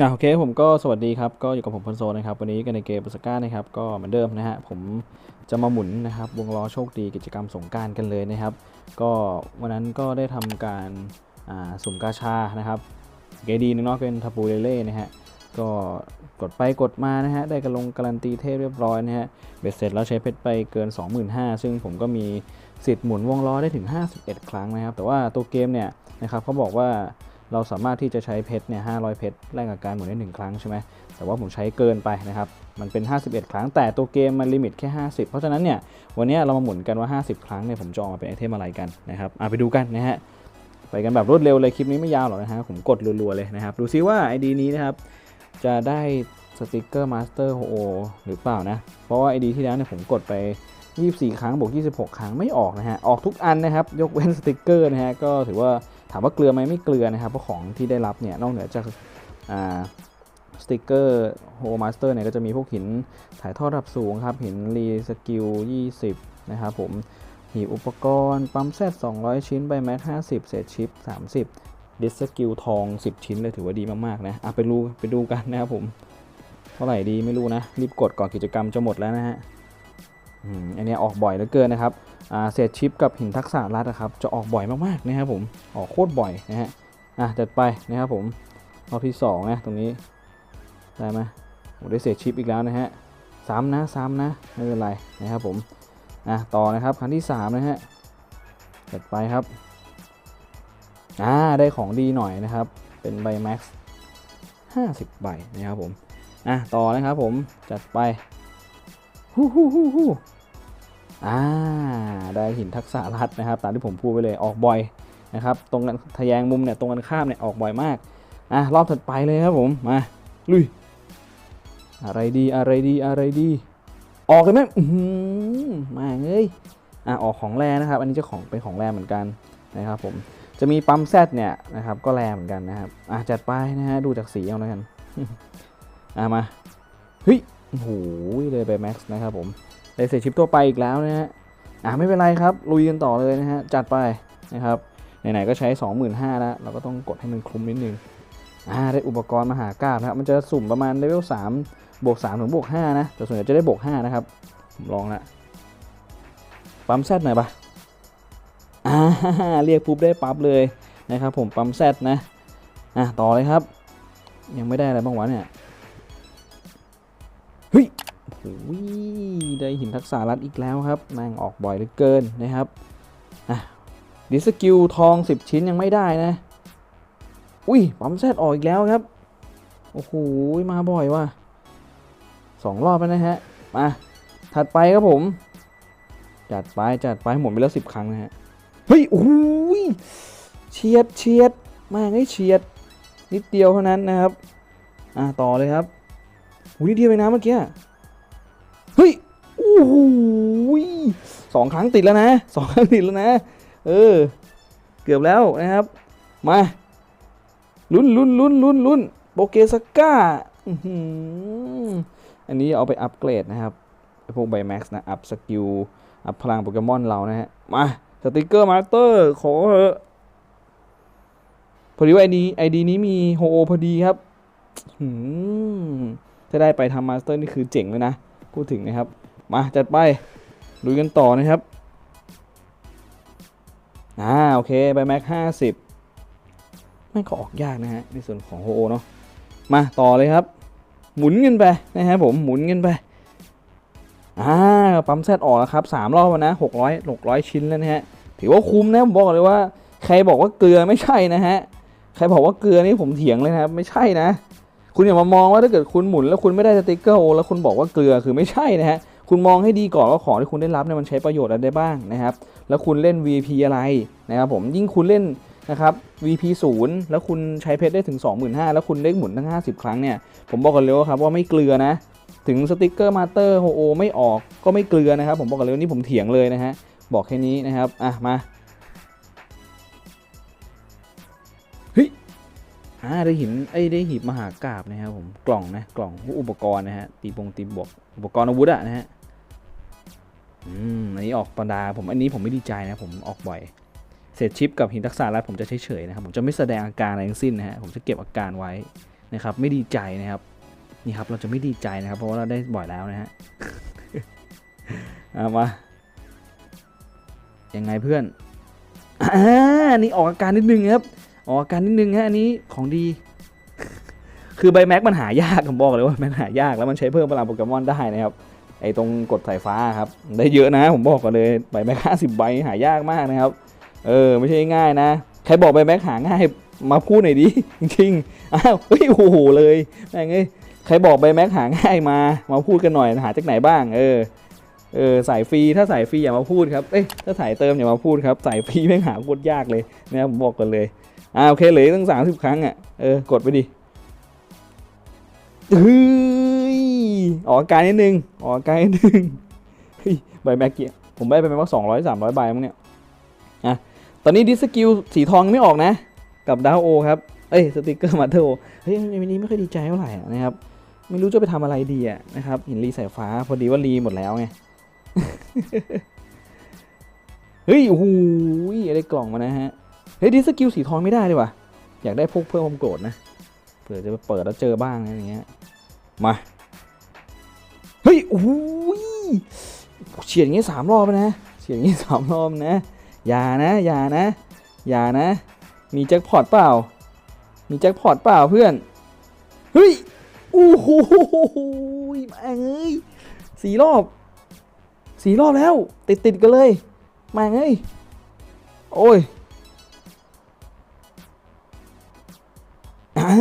อะโอเคผมก็สวัสดีครับ ก็อยู่กับผมพลโซนะครับ วันนี้กันในเกมบุสก้านะครับ ก็เหมือนเดิมนะฮะ ผมจะมาหมุนนะครับ วงล้อโชคดีกิจกรรมสงการกันเลยนะครับ ก็วันนั้นก็ได้ทำการอ่าสุ่มกาชานะครับเกดีนึงเนาะเป็นทับูเลเล่นะฮะ ก็กดไปกดมานะฮะ ได้กระลงการันตีเทพเรียบร้อยนะฮะ เบ็ดเสร็จแล้วใช้เพชรไปเกิน 25,000 ซึ่งผมก็มีสิทธิ์หมุนวงล้อได้ถึง 51 ครั้งนะครับ แต่ว่าตัวเกมเนี่ยนะครับเขาบอกว่า เราสามารถที่จะใช้เพชรเนี่ย500เพชรแลกกับการหมุนได้1ครั้งใช่ไหมแต่ว่าผมใช้เกินไปนะครับมันเป็น 51 ครั้งแต่ตัวเกมมันลิมิตแค่ 50 เพราะฉะนั้นเนี่ยวันนี้เรามาหมุนกันว่า 50 ครั้งเนี่ยผมจะออกมาเป็นไอเทมอะไรกันนะครับอะไปดูกันนะฮะไปกันแบบรวดเร็วเลยคลิปนี้ไม่ยาวหรอกนะฮะผมกดรัวๆเลยนะครับดูซิว่า ID นี้นะครับจะได้สติกเกอร์มาสเตอร์โฮโอหรือเปล่านะ เพราะว่า ID ที่แล้วเนี่ยผมกดไป 24 ครั้งบวก 26 ครั้งไม่ออกนะฮะ ออกทุกอันนะครับ ยกเว้นสติกเกอร์นะฮะ ก็ถือว่า ถามว่าเกลือไหมไม่เกลือนะครับเพราะของที่ได้รับเนี่ยนอกเหนือจากสติกเกอร์โฮมาสเตอร์เนี่ยก็จะมีพวกหินถ่ายทอดระดับสูงครับหินรีสกิล 20 นะครับผมหีบอุปกรณ์ ปั๊มแซด200 ชิ้นใบแม็ก50 เศษชิป 30 ดิสกิลทอง 10 ชิ้นเลยถือว่าดีมากๆนะอะไปดูไปดูกันนะครับผม เท่าไหร่ดีไม่รู้นะ รีบกดก่อนกิจกรรมจะหมดแล้วนะฮะ อันนี้ออกบ่อยเหลือเกินนะครับเศษชิปกับหินทักษะรัดนะครับ จะออกบ่อยมากๆนะครับผมออกโคตรบ่อยนะฮะอะจัดไปนะครับผมรอบที่สองนะตรงนี้ได้ไหมโอ้ได้เศษชิปอีกแล้วนะฮะซ้ำนะซ้ำนะไม่เป็นไรนะครับผมอะต่อนะครับครั้งที่สามนะฮะจัดไปครับอ่าได้ของดีหน่อยนะครับ เป็นใบแม็กซ์50 ใบนะครับผมอะต่อนะครับผมจัดไป ฮู้ฮู้ฮู้ฮู้อ่าได้หินทักษะรัดนะครับตามที่ผมพูดไปเลยออกบ่อยนะครับ ตรงกันทะแยงมุมเนี่ยตรงกันข้ามเนี่ยออกบ่อยมากอะรอบถัดไปเลยครับผมมาลุยอะไรดีอะไรดีอะไรดี ออกเลยไหมมาเอ้ยอะออกของแรนะครับ อันนี้เจะของเป็นของแรเหมือนกันนะครับผมจะมีปั๊มแซดเนี่ยนะครับก็แรเหมือนกันนะครับอะจัดไปนะฮะดูจากสีเอาแล้วกันอะมาเฮ้ย หเลยไปแม็กซ์นะครับผมได้เสียชิปตัวไปอีกแล้วนะฮะอะไม่เป็นไรครับ ลุยกันต่อเลยนะฮะ จัดไปนะครับไหนๆก็ใช้ 25,000แล้ว เราก็ต้องกดให้มันคุ้มนิดนึงอ่าได้อุปกรณ์มหากราบนะครับ มันจะสุ่มประมาณเลเวล3บวก3ถึงบวก5นะ แต่ส่วนใหญ่จะได้บวก5นะครับ ผมลองละปั๊มแซดหน่อยปะอ่าเรียกปุ๊บได้ปั๊บเลยนะครับผมปั๊มแซดนะอะต่อเลยครับ ยังไม่ได้อะไรบ้างวะเนี่ย เฮ้ยโอ้ยได้หินทักษะรัดอีกแล้วครับแม่งออกบ่อยเหลือเกินนะครับอะดิสกิลทอง 10 ชิ้นยังไม่ได้นะ อุ้ยปั๊มแซดออกอีกแล้วครับ โอ้โห มาบ่อยว่ะสองรอบแล้วนะฮะ มา ถัดไปครับผม จัดไป จัดไปหมดไปแล้วสิบครั้งนะฮะ เฮ้ยโอ้ยเฉียดเฉียดมาไงเฉียด นิดเดียวเท่านั้นนะครับ อ่าต่อเลยครับ หูนิดเดียวไปนะเมื่อกี้ เฮ้ย โอ้โหสองครั้งติดแล้วนะสองครั้งติดแล้วนะ เออ เกือบแล้วนะครับ มาลุ้นลุ้นลุ้นลุ้นลุ้นโปเกสก้าอันนี้เอาไปอัปเกรดนะครับพวกไบแม็กซ์นะ อัพสกิล อัพพลังโปเกมอนเรานะฮะ มาสติกเกอร์มาสเตอร์ ขอเถอะพอดีว่าไอดีไอดีนี้มีโฮโอพอดีครับหืม ถ้าได้ไปทำมาสเตอร์นี่คือเจ๋งเลยนะ พูดถึงนะครับ มาจัดไปลุยกันต่อนะครับอ่าโอเคไบแม็กห้าสิบไม่ก็ออกยากนะฮะในส่วนของโฮโอเนาะมาต่อเลยครับ หมุนกันไปนะครับผมหมุนกันไปอ่าปั๊มแซดออกแล้วครับสามรอบแล้วนะหกร้อยหกร้อยชิ้นแล้วนะฮะถือว่าคุ้มนะผมบอกเลยว่า ใครบอกว่าเกลือไม่ใช่นะฮะใครบอกว่าเกลือนี่ผมเถียงเลยนะครับไม่ใช่นะ คุณอย่ามามองว่าถ้าเกิดคุณหมุนแล้วคุณไม่ได้สติกเกอร์โอแล้วคุณบอกว่าเกลือคือไม่ใช่นะฮะคุณมองให้ดีก่อนว่าของที่คุณได้รับเนี่ยมันใช้ประโยชน์อะไรได้บ้างนะครับ แล้วคุณเล่น VP อะไรนะครับผมยิ่งคุณเล่นนะครับ VP 0แล้วคุณใช้เพชรได้ถึง 25,000 แล้วคุณได้หมุนทั้ง 50 ครั้งเนี่ย ผมบอกกันเลยว่าครับว่าไม่เกลือนะ ถึงสติกเกอร์มาเตอร์โฮโอไม่ออกก็ไม่เกลือนะครับ ผมบอกกันเลยวนี่ผมเถียงเลยนะฮะ บอกแค่นี้นะครับ อะ มา อ่าได้หินไอ้ได้หีบมหากราบนะครับผมกล่องนะกล่องอุปกรณ์นะฮะตีปงตีบวกอุปกรณ์อาวุธอะนะฮะอืมอันนี้ออกประดาผมอันนี้ผมไม่ดีใจนะผมออกบ่อยเศษชิปกับหินทักษะแล้วผมจะเฉยๆนะครับผมจะไม่แสดงอาการอะไรทั้งสิ้นนะฮะผมจะเก็บอาการไว้นะครับ ไม่ดีใจนะครับนี่ครับเราจะไม่ดีใจนะครับ เพราะว่าเราได้บ่อยแล้วนะฮะเอามายังไงเพื่อนอ่านี่ออกอาการนิดนึงครับ ออกอการนิดนึงฮะอันนี้ของดี คือใบแม็กมันหายากผมบอกเลยว่ามันหายากแล้วมันใช้เพิ่มพลังโปเกมอนได้นะครับไอ้ตรงกดสายฟ้าครับได้เยอะนะ ผมบอกก่อนเลยใบแม็กห้าสิบใบหายากมากนะครับ เออไม่ใช่ง่ายนะใครบอกใบแม็กหาง่ายมาพูดหน่อยดิจริงอ้าวเฮ้ยโอ้โหเลยแม่งเอ้ยใครบอกใบแม็กหาง่ายมามาพูดกันหน่อยหาจากไหนบ้าง เออเออสายฟรีถ้าสายฟรีอย่ามาพูดครับเอ้ยถ้าสายเติมอย่ามาพูดครับสายฟรีแม่งหาโคตรยากเลยนะครับผมบอกกันเลย อ่าโอเคเหลือตั้งสามสิบครั้งอะเออกดไปดิเฮ้ยออกอาการนิดนึงออกอาการนิดนึงเฮ้ยใบแม็กเกียผมได้ไปประมาณสองร้อยสามร้อยใบมั้งเนี่ยอะตอนนี้ดิสกิลสีทองยังไม่ออกนะ กับดาวโอครับเอ้ยสติกเกอร์มาเทโอเฮ้ยวันนี้ไม่ค่อยดีใจเท่าไหร่นะครับไม่รู้จะไปทำอะไรดีอะนะครับห็นรีสายฟ้าพอดีว่ารีหมดแล้วไงเฮ้ยโอ้โหอะไรกล่องมานะฮะ เฮ้ยดิสกิลสีทองไม่ได้เลยว่ะ อยากได้พวกเพิ่มความโกรธนะ เผื่อจะไปเปิดแล้วเจอบ้างอะไรอย่างเงี้ย มา เฮ้ยโอ้ยเฉียดอย่างงี้สามรอบแล้วนะ เฉียดอย่างงี้สามรอบนะ อย่านะ อย่านะ อย่านะ มีแจ็คพอตเปล่า มีแจ็คพอตเปล่าเพื่อน เฮ้ย โอ้โหแม่งเอ้ยสี่รอบสี่รอบแล้ว ติดติดกันเลยแม่งเอ้ย โอ้ย อ่า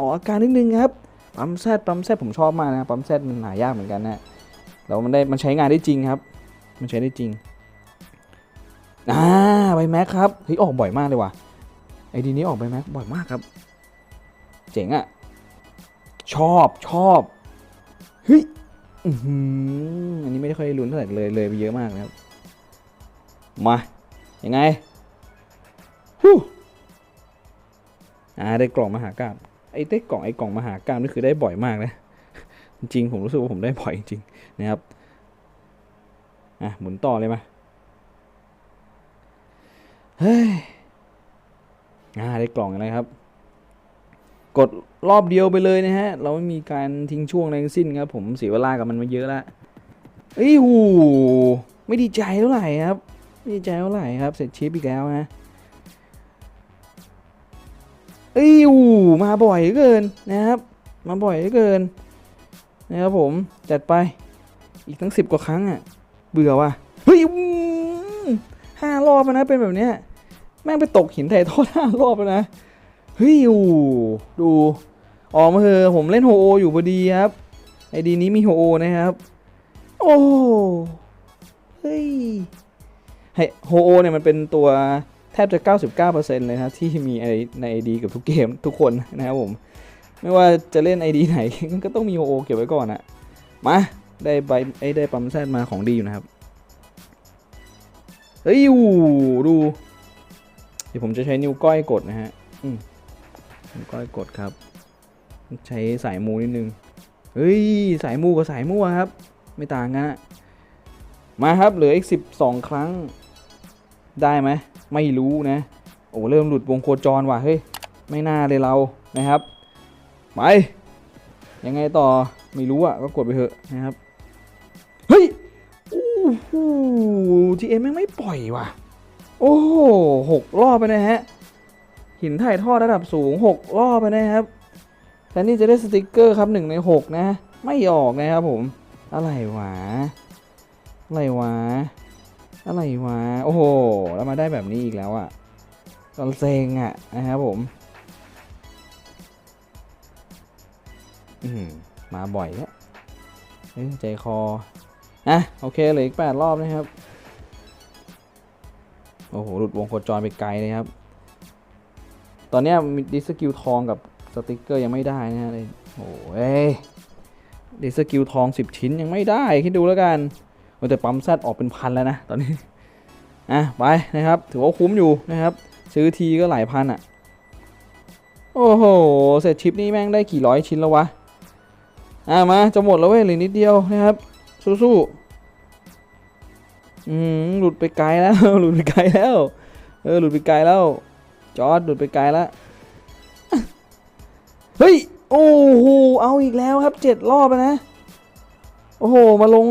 ออกอาการนิดนึงครับปั๊มแซดปั๊มแซดผมชอบมากนะปั๊มแซดมันหายากเหมือนกันนะแล้วมันได้มันใช้งานได้จริงครับ มันใช้ได้จริงอ่าใบแม็กครับเฮ้ยออกบ่อยมากเลยว่ะไอดีนี้ออกใบแม็กบ่อยมากครับ เจ๋งอะชอบชอบเฮ้ยอือหืออันนี้ไม่ได้ค่อยลุ้นเท่าไหร่เลยเลยไปเยอะมากนะครับมายังไง อ่าได้กล่องมหากราบไอ้ได้กล่องไอ้กล่องมหากราบนี่คือได้บ่อยมากนะจริงผมรู้สึกว่าผมได้บ่อยจริงๆนะครับอะหมุนต่อเลยมาเฮ้ยอ่าได้กล่องอะไรครับ กดรอบเดียวไปเลยนะฮะ เราไม่มีการทิ้งช่วงอะไรทั้งสิ้นครับ ผมเสียเวลากับมันมาเยอะแล้วเอ้ยหูไม่ดีใจเท่าไหร่ครับไม่ดีใจเท่าไหร่ครับ เสร็จชิปอีกแล้วนะ เอ้ยหูมาบ่อยเกินนะครับ มาบ่อยเกินนะครับผมจัดไปอีกตั้งสิบกว่าครั้งอะ เบื่อว่ะเฮ้ยห้ารอบแล้วนะเป็นแบบเนี้ยแม่งไปตกหินไถ่ทอดห้ารอบแล้วนะเฮ้ยอูดูออกมาเถอะผมเล่นโฮโออยู่พอดีครับไอดีนี้มีโฮโอนะครับ โอ้เฮ้ยให้โฮโอเนี่ยมันเป็นตัว บจะ 99%เลยนะที่มีไอในไอดีกับทุกเกมทุกคนนะครับผม ไม่ว่าจะเล่นไอดีไหนก็ต้องมีโฮโอเก็บไว้ก่อนอะมาได้ใบไอได้ปั๊มแซดมาของดีอยู่นะครับ เฮ้ยอูดูเดี๋ยวผมจะใช้นิ้วก้อยกดนะฮะนิ้วก้อยกดครับ ใช้สายมูนิดนึง เฮ้ย สายมูกับสายมั่วครับ ไม่ต่างกันอะมาครับเหลืออีกสิบสองครั้งได้ไหม ไม่รู้นะ โอ้เริ่มหลุดวงโคจรว่ะเฮ้ยไม่น่าเลยเรานะครับไปยังไงต่อไม่รู้อะก็กดไปเถอะนะครับเฮ้ยโอ้โห GM แม่งไม่ปล่อยว่ะ โอ้โหหกรอบไปนะฮะหินถ่ายทอดระดับสูงหกรอบไปนะครับแทนที่จะได้สติกเกอร์ครับหนึ่งในหกนะ ไม่ออกนะครับผม อะไรวะ อะไรวะ อะไรวะโอ้โหแล้วมาได้แบบนี้อีกแล้วอะ่ะตอนเซ็งอะ่ะนะครับผมอืมมาบ่อยแล้วเอ้ยใจคออะโอเคเหลืออีกแปดรอบนะครับ โอ้โห หลุดวงโคจรไปไกลเลยครับ ตอนนี้มีดิสกิลทองกับสติกเกอร์ยังไม่ได้นะฮะเลยโอ้ยดิสกิลทอง 10 ชิ้นยังไม่ได้ คิดดูแล้วกัน โอ้แต่ปั๊มแซดออกเป็นพันแล้วนะตอนนี้อะไปนะครับ ถือว่าคุ้มอยู่นะครับ ซื้อทีก็หลายพันอะ โอ้โหเสร็จชิปนี้แม่งได้กี่ร้อยชิ้นแล้ววะอะมาจะหมดแล้วเว้ยเหลือนิดเดียวนะครับ สู้ๆอืมหลุดไปไกลแล้วหลุดไปไกลแล้วเออหลุดไปไกลแล้ว จอดหลุดไปไกลแล้วเฮ้ยโอ้โหเอาอีกแล้วครับเจ็ดรอบแล้วนะโอ้โหมาลง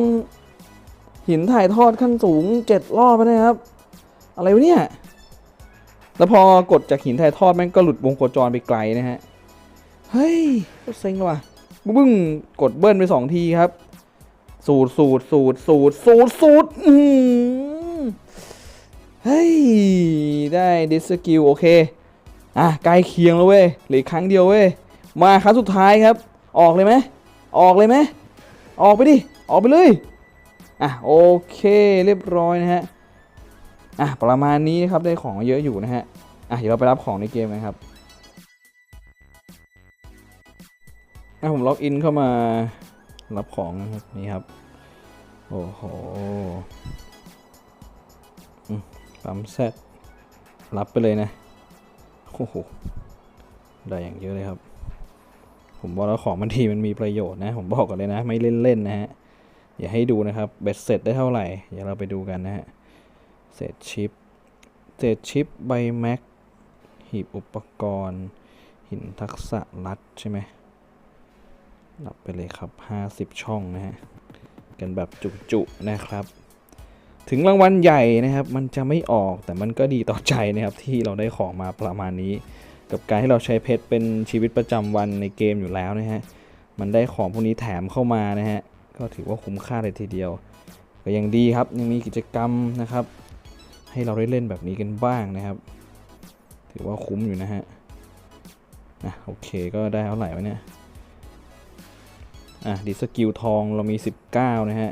หินถ่ายทอดขั้นสูงเจ็ดรอบนะครับ อะไรวะเนี่ย แล้วพอกดจากหินถ่ายทอดแม่งก็หลุดวงโคจรไปไกลนะฮะ เฮ้ยเซ็งว่ะบึ้งกดเบิ้ลไปสองทีครับ สูตรสูตรสูตรสูตรสูตรสูตรอืมเฮ้ย ได้ดิสกิลโอเค อะใกล้เคียงแล้วเว้ยเหลือครั้งเดียวเว้ย มาครั้งสุดท้ายครับ ออกเลยไหมออกเลยไหมออกไปดิ ออกไปเลย อะโอเคเรียบร้อยนะฮะอะประมาณนี้นะครับได้ของเยอะอยู่นะฮะอะเดี๋ยวเราไปรับของในเกมกันครับอะผมล็อกอินเข้ามารับของนะครับนี่ครับโอ้โหอืมปั๊มแซดรับไปเลยนะโอ้โหได้อย่างเยอะเลยครับ ผมบอกแล้วของมันทีมันมีประโยชน์นะ ผมบอกกันเลยนะ ไม่เล่นๆนะฮะ อย่าให้ดูนะครับเบ็ดเสร็จได้เท่าไหร่ เดี๋ยวเราไปดูกันนะฮะเศษชิปเศษชิปใบแม็กหีบอุปกรณ์ หินทักษะรัดใช่ไหมรับไปเลยครับ 50 ช่องนะฮะกันแบบจุๆนะครับ ถึงรางวัลใหญ่นะครับ มันจะไม่ออกแต่มันก็ดีต่อใจนะครับที่เราได้ของมาประมาณนี้ กับการที่เราใช้เพชรเป็นชีวิตประจำวันในเกมอยู่แล้วนะฮะมันได้ของพวกนี้แถมเข้ามานะฮะ ก็ถือว่าคุ้มค่าเลยทีเดียว ก็ยังดีครับยังมีกิจกรรมนะครับ ให้เราได้เล่นแบบนี้กันบ้างนะครับ ถือว่าคุ้มอยู่นะฮะอะโอเคก็ได้เท่าไหร่วะเนี่ยอะดิสกิลทองเรามี 19 นะฮะ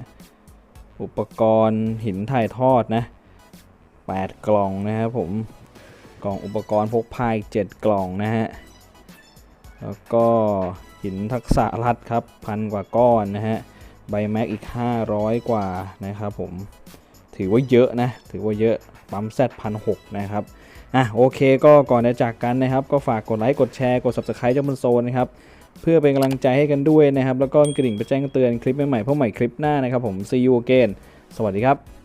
อุปกรณ์หินถ่ายทอดนะ 8 กล่องนะครับผม กล่องอุปกรณ์พกพาอีก 7 กล่องนะฮะ แล้วก็หินทักษะรัดครับพันกว่าก้อนนะฮะ ใบแม็กอีก 500 กว่านะครับผมถือว่าเยอะนะ ถือว่าเยอะ ปั๊มแซดพันหกนะครับ อะโอเคก็ก่อนจะจากกันนะครับ ก็ฝากกดไลค์ กดแชร์ กด subscribe เจ้าบนโซนนะครับ เพื่อเป็นกำลังใจให้กันด้วยนะครับ แล้วก็กระดิ่งไปแจ้งเตือนคลิปใหม่ๆเพื่อใหม่คลิปหน้านะครับผม see you again สวัสดีครับ